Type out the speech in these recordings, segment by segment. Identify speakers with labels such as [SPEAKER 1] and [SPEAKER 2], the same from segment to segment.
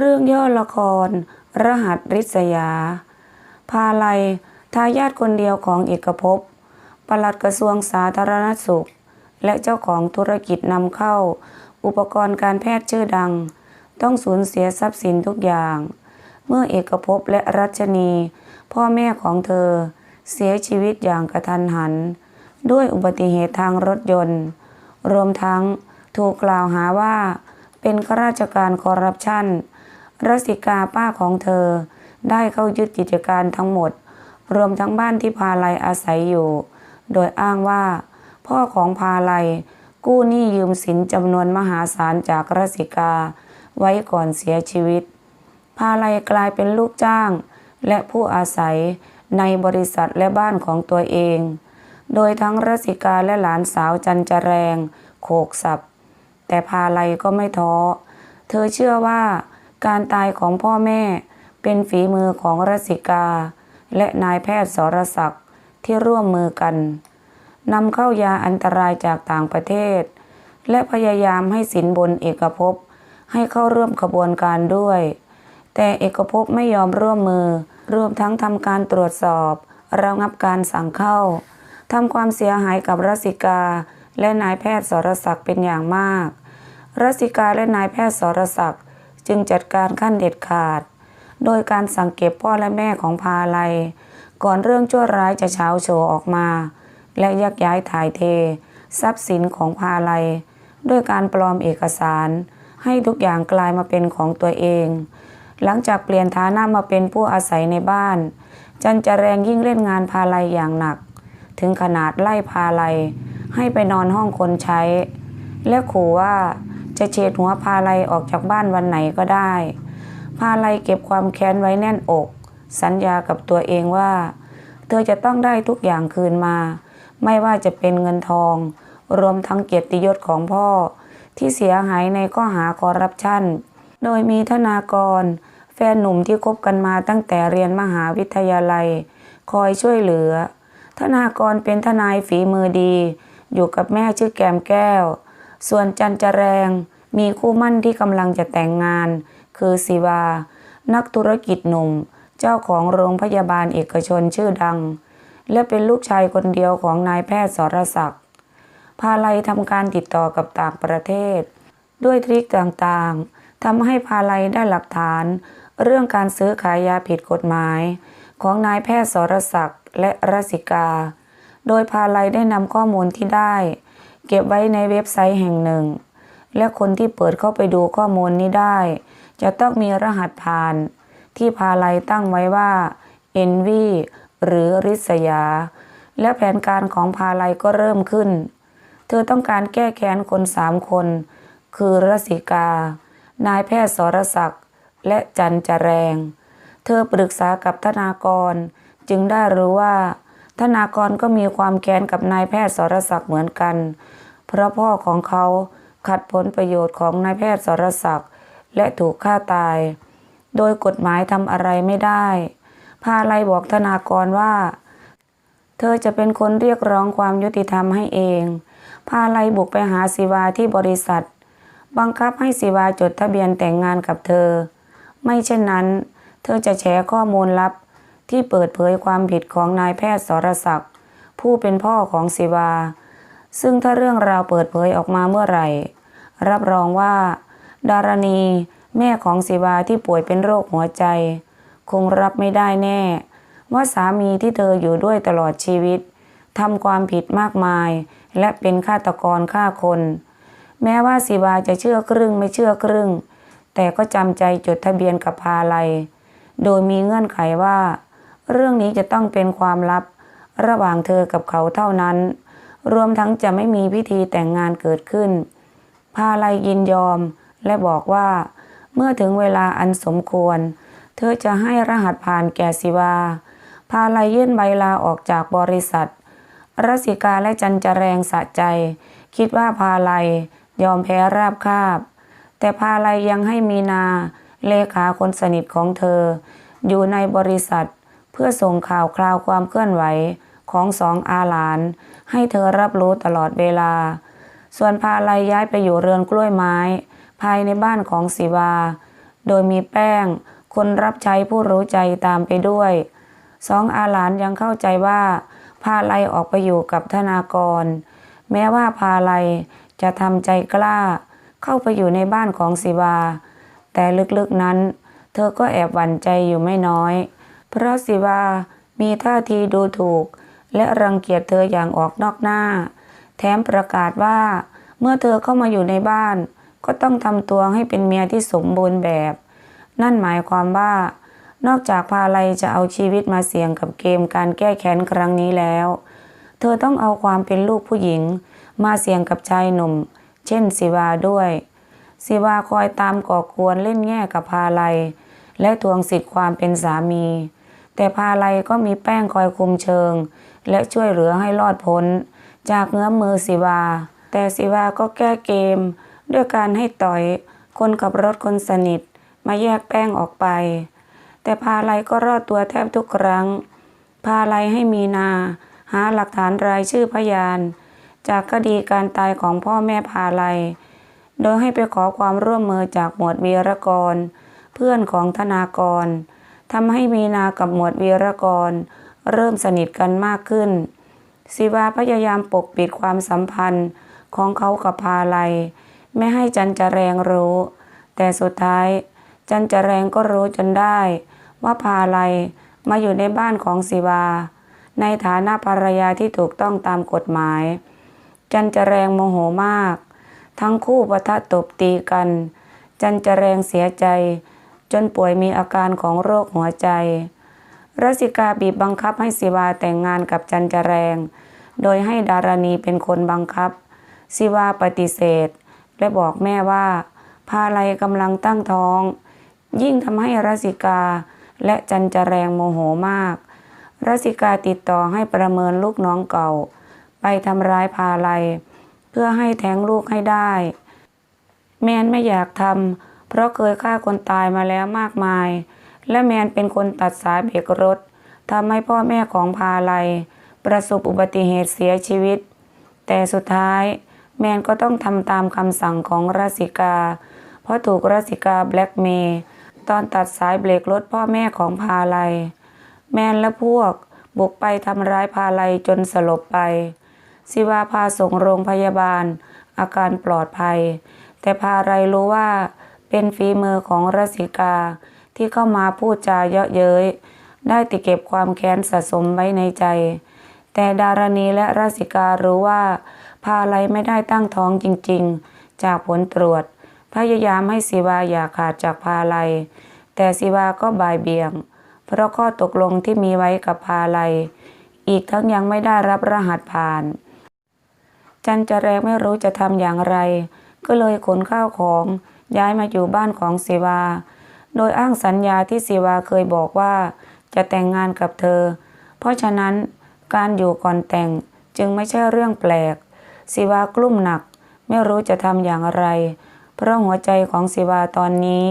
[SPEAKER 1] เรื่องย่อละคร รหัสริษยา พาลัย ทายาทคนเดียวของเอกภพปลัดกระทรวงสาธารณสุข และเจ้าของธุรกิจนำเข้า อุปกรณ์การแพทย์ชื่อดัง ต้องสูญเสียทรัพย์สินทุกอย่าง เมื่อเอกภพและรัชนี พ่อแม่ของเธอ เสียชีวิตอย่างกระทันหัน ด้วยอุบัติเหตุทางรถยนต์ รวมทั้งถูกกล่าวหาว่าเป็นข้าราชการคอร์รัปชัน รัสิกาป้าของเธอ ได้เข้ายึดกิจการทั้งหมด รวมทั้งบ้านที่พาลัยอาศัยอยู่ โดยอ้างว่า พ่อของพาลัย กู้หนี้ยืมสินจำนวนมหาศาลจากรัสิกา ไว้ก่อนเสียชีวิต พาลัยกลายเป็นลูกจ้าง และผู้อาศัยในบริษัทและบ้านของตัวเอง โดยทั้งรัสิกาและหลานสาวจันจแรง โขกสับ แต่พาลัยก็ไม่ท้อ เธอเชื่อว่า การตายของพ่อแม่เป็นฝีมือของรัสิกา และนายแพทย์สรศักดิ์ที่ร่วมมือกันนำเข้ายาอันตรายจากต่างประเทศ และพยายามให้สินบนเอกภพให้เข้าร่วมขบวนการด้วย แต่เอกภพไม่ยอมร่วมมือ รวมทั้งทำการตรวจสอบระงับการสั่งเข้าทำความเสียหายกับรัสิกา และนายแพทย์สรศักดิ์เป็นอย่างมากรัสิกาและนายแพทย์สรศักดิ์ จึงจัดการขั้นเด็ดขาด โดยการสังเก็บพ่อและแม่ของพาลัย ก่อนเรื่องชั่วร้ายจะเช้าโชว์ออกมา และยักย้ายถ่ายเท ทรัพย์สินของพาลัย ด้วยการปลอมเอกสาร ให้ทุกอย่างกลายมาเป็นของตัวเอง หลังจากเปลี่ยนฐานะมาเป็นผู้อาศัยในบ้าน จันจะแรงยิ่งเล่นงานพาลัยอย่างหนัก ถึงขนาดไล่พาลัยให้ไปนอนห้องคนใช้ และขู่ว่า จะเฉดหัวพาลัยออกจากบ้านวันไหนก็ได้ พาลัยเก็บความแค้นไว้แน่นอก สัญญากับตัวเองว่า เธอจะต้องได้ทุกอย่างคืนมา ไม่ว่าจะเป็นเงินทอง รวมทั้งเกียรติยศของพ่อ ที่เสียหายในข้อหาคอร์รัปชันโดยมีธนากร แฟนหนุ่มที่คบกันมาตั้งแต่เรียนมหาวิทยาลัย คอยช่วยเหลือ ธนากรเป็นทนายฝีมือดี อยู่กับแม่ชื่อแกมแก้ว ส่วนจันจแรงมีคู่มั่นที่กำลังจะแต่งงาน คือศิวา นักธุรกิจหนุ่ม เจ้าของโรงพยาบาลเอกชนชื่อดัง และเป็นลูกชายคนเดียวของนายแพทย์สรศักดิ์พาลัยทำการติดต่อกับต่างประเทศ ด้วยทริคต่างๆทำให้พาลัยได้หลักฐาน เรื่องการซื้อขายยาผิดกฎหมาย ของนายแพทย์สรศักดิ์และรัสิกา โดยพาลัยได้นำข้อมูลที่ได้ เก็บไว้ในเว็บไซต์แห่งหนึ่ง และคนที่เปิดเข้าไปดูข้อมูลนี้ได้ จะต้องมีรหัสผ่าน ที่พาลัยตั้งไว้ว่า NV หรือริษยา และแผนการของพาลัยก็เริ่มขึ้น เธอต้องการแก้แค้นคนสามคน คือรสิกา นายแพทย์สรศักดิ์และจันจแรง เธอปรึกษากับธนากร จึงได้รู้ว่า ธนากรก็มีความแค้นกับนายแพทย์สรศักดิ์เหมือนกัน เพราะพ่อของเขาขัดผลประโยชน์ของนายแพทย์สรศักดิ์และถูกฆ่าตาย โดยกฎหมายทำอะไรไม่ได้ พาไลบอกธนากรว่า เธอจะเป็นคนเรียกร้องความยุติธรรมให้เอง พาไลบุกไปหาศิวาที่บริษัท บังคับให้ศิวาจดทะเบียนแต่งงานกับเธอ ไม่เช่นนั้น เธอจะแฉข้อมูลลับ ที่เปิดเผยความผิดของนายแพทย์สรศักดิ์ผู้เป็นพ่อของศิวา ซึ่งถ้าเรื่องราวเปิดเผยออกมาเมื่อไหร่ รับรองว่า ดารณีแม่ของศิวาที่ป่วยเป็นโรคหัวใจ คงรับไม่ได้แน่ ว่าสามีที่เธออยู่ด้วยตลอดชีวิตทำความผิดมากมาย และเป็นฆาตกรฆ่าคน แม้ว่าศิวาจะเชื่อครึ่งไม่เชื่อครึ่ง แต่ก็จำใจจดทะเบียนกับพาลัย โดยมีเงื่อนไขว่า เรื่องนี้จะต้องเป็นความลับ ระหว่างเธอกับเขาเท่านั้น รวมทั้งจะไม่มีพิธีแต่งงานเกิดขึ้น พาลัยยินยอมและบอกว่า เมื่อถึงเวลาอันสมควร เธอจะให้รหัสผ่านแก่ศิวา พาลัยยื่นใบลาออกจากบริษัทรัสิกาและจันจแรงสะใจ คิดว่าพาลัยยอมแพ้ราบคาบ แต่พาลัยยังให้มีนาเลขาคนสนิทของเธอ อยู่ในบริษัท พื่อส่งข่าวคราวความเคลื่อนไหวของสองอาหลาน ให้เธอรับรู้ตลอดเวลา ส่วนพาลัยย้ายไปอยู่เรือนกล้วยไม้ ภายในบ้านของศิวา โดยมีแป้ง คนรับใช้ผู้รู้ใจตามไปด้วย สองอาหลานยังเข้าใจว่าพาไลออกไปอยู่กับธนากร แม้ว่าพาไลจะทำใจกล้า เข้าไปอยู่ในบ้านของศิวา แต่ลึกๆนั้น เธอก็แอบหวั่นใจอยู่ไม่น้อย พราะศิวามีท่าทีดูถูก และรังเกียจเธออย่างออกนอกหน้า แถมประกาศว่า เมื่อเธอเข้ามาอยู่ในบ้าน ก็ต้องทำตัวให้เป็นเมียที่สมบูรณ์แบบ นั่นหมายความว่า นอกจากพาไลจะเอาชีวิตมาเสี่ยงกับเกมการแก้แค้นครั้งนี้แล้ว เธอต้องเอาความเป็นลูกผู้หญิง มาเสี่ยงกับชายหนุ่ม เช่นศิวาด้วยศิวาคอยตามก่อกวนเล่นแง่กับพาไลและทวงสิทธิ์ความเป็นสามี แต่พาไลก็มีแป้งคอยคุมเชิง และช่วยเหลือให้รอดพ้น จากเงื้อมมือศิวา แต่ศิวาก็แก้เกม ด้วยการให้ต่อยคนขับรถคนสนิท มาแยกแป้งออกไป แต่พาไลก็รอดตัวแทบทุกครั้ง พาไลให้มีนา หาหลักฐานรายชื่อพยาน จากคดีการตายของพ่อแม่พาไลโดยให้ไปขอความร่วมมือจากหมวดวีรกร เพื่อนของธนากร ทำให้มีนากับหมวดวีรกร เริ่มสนิทกันมากขึ้น ศิวาพยายามปกปิดความสัมพันธ์ของเขากับพาไลไม่ให้จันจะแรงรู้ แต่สุดท้าย จันจะแรงก็รู้จนได้ ว่าพาไลมาอยู่ในบ้านของศิวา ในฐานะภรรยาที่ถูกต้องตามกฎหมาย จันจะแรงโมโหมาก ทั้งคู่ปะทะตบตีกัน จันจะแรงเสียใจ จนป่วยมีอาการของโรคหัวใจ รัสิกาบีบบังคับให้ศิวาแต่งงานกับจันจะแรง โดยให้ดารณีเป็นคนบังคับ ศิวาปฏิเสธ และบอกแม่ว่า พาไลกำลังตั้งท้อง ยิ่งทำให้รัสิกาและจันจะแรงโมโหมาก รัสิกาติดต่อให้ประเมินลูกน้องเก่า ไปทำร้ายพาไลเพื่อให้แท้งลูกให้ได้ แมนไม่อยากทำ เพราะเคยฆ่าคนตายมาแล้วมากมาย และแมนเป็นคนตัดสายเบรกรถทำให้พ่อแม่ของพาไลประสบอุบัติเหตุเสียชีวิต แต่สุดท้ายแมนก็ต้องทำตามคำสั่งของราสิกา เพราะถูกราสิกาแบล็กเมย์ตอนตัดสายเบรกรถพ่อแม่ของพาไลแมนและพวกบุกไปทำร้ายพาไลจนสลบไปศิวาพาส่งโรงพยาบาล อาการปลอดภัย แต่พาไลรู้ว่า เป็นฝีมือของราสิกาที่เข้ามาพูดจาเยาะเย้ยได้ติเก็บความแค้นสะสมไว้ในใจ แต่ดารณีและราสิการู้ว่า พาไลไม่ได้ตั้งท้องจริงๆ จากผลตรวจ พยายามให้ศิวาอย่าขาดจากพาไลแต่ศิวาก็บ่ายเบี่ยง เพราะข้อตกลงที่มีไว้กับพาไลอีกทั้งยังไม่ได้รับรหัสผ่าน จันจะแรงไม่รู้จะทำอย่างไร ก็เลยขนข้าวของ ย้ายมาอยู่บ้านของศิวา โดยอ้างสัญญาที่ศิวาเคยบอกว่า จะแต่งงานกับเธอ เพราะฉะนั้นการอยู่ก่อนแต่งจึงไม่ใช่เรื่องแปลกศิวากลุ้มหนัก ไม่รู้จะทำอย่างไร เพราะหัวใจของศิวาตอนนี้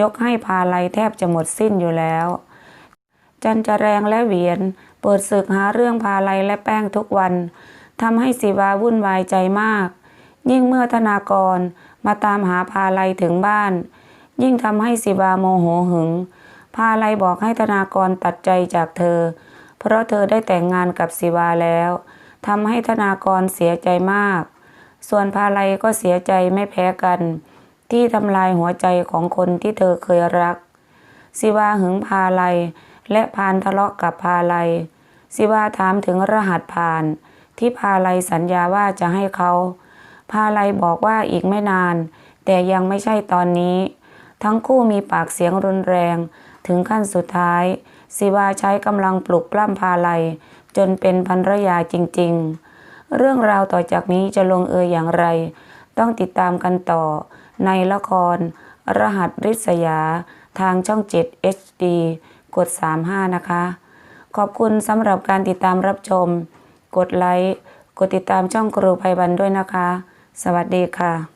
[SPEAKER 1] ยกให้พาไลแทบจะหมดสิ้นอยู่แล้ว จันจะแรงและเหวียน เปิดศึกหาเรื่องพาไลและแป้งทุกวันทำให้ศิวาวุ่นวายใจมาก ยิ่งเมื่อธนากร มาตามหาพาไลถึงบ้าน ยิ่งทำให้ศิวาโมโหหึง พาไลบอกให้ธนากรตัดใจจากเธอ เพราะเธอได้แต่งงานกับศิวาแล้วทำให้ธนากรเสียใจมาก ส่วนพาไลก็เสียใจไม่แพ้กัน ที่ทำลายหัวใจของคนที่เธอเคยรักศิวาหึงพาไลและพานทะเลาะกับพาไลศิวาถามถึงรหัสผ่าน ที่พาไลสัญญาว่าจะให้เขา พาไลบอกว่าอีกไม่นาน แต่ยังไม่ใช่ตอนนี้ ทั้งคู่มีปากเสียงรุนแรง ถึงขั้นสุดท้ายศิวาใช้กำลังปลุกปล้ำพาไลจนเป็นภรรยาจริง ๆ เรื่องราวต่อจากนี้จะลงเอยอย่างไร ต้องติดตามกันต่อ ในละคร รหัสริษยา ทางช่อง 7 HD กด 35 นะคะ ขอบคุณสำหรับการติดตามรับชม กดไลค์ กดติดตามช่องครูภัยบันด้วยนะคะ สวัสดีค่ะ